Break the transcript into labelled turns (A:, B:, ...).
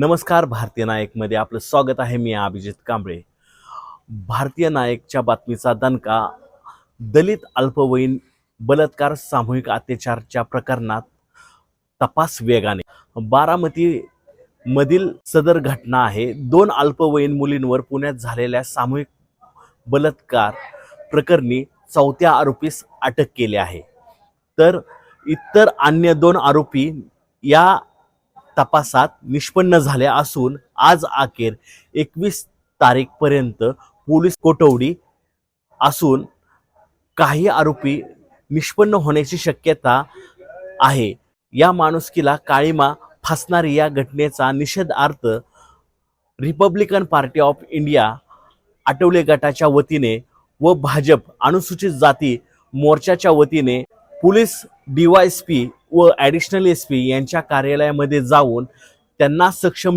A: नमस्कार भारतीय नायकमध्ये आपलं स्वागत आहे मी अभिजित कांबळे. भारतीय नायकच्या बातमीचा दणका दलित अल्पवयीन बलात्कार सामूहिक अत्याचारच्या प्रकरणात तपास वेगाने. बारामती मधील सदर घटना आहे दोन अल्पवयीन मुलींवर पुण्यात झालेल्या सामूहिक बलात्कार प्रकरणी चौथ्या आरोपीस अटक केली आहे. तर इतर अन्य दोन आरोपी या तपासात निष्पन्न झाल्या असून आज अखेर एकवीस तारीखपर्यंत पोलीस कोठवडी असून काही आरोपी निष्पन्न होण्याची शक्यता आहे. या माणुसकीला काळीमा फासणारी या घटनेचा निषेधार्थ Republican Party of India Athawale गटाच्या वतीने व भाजप अनुसूचित जाती मोर्चाच्या वतीने पोलीस डीवायएसपी व ॲडिशनल एस पी यांच्या कार्यालयामध्ये जाऊन त्यांना सक्षम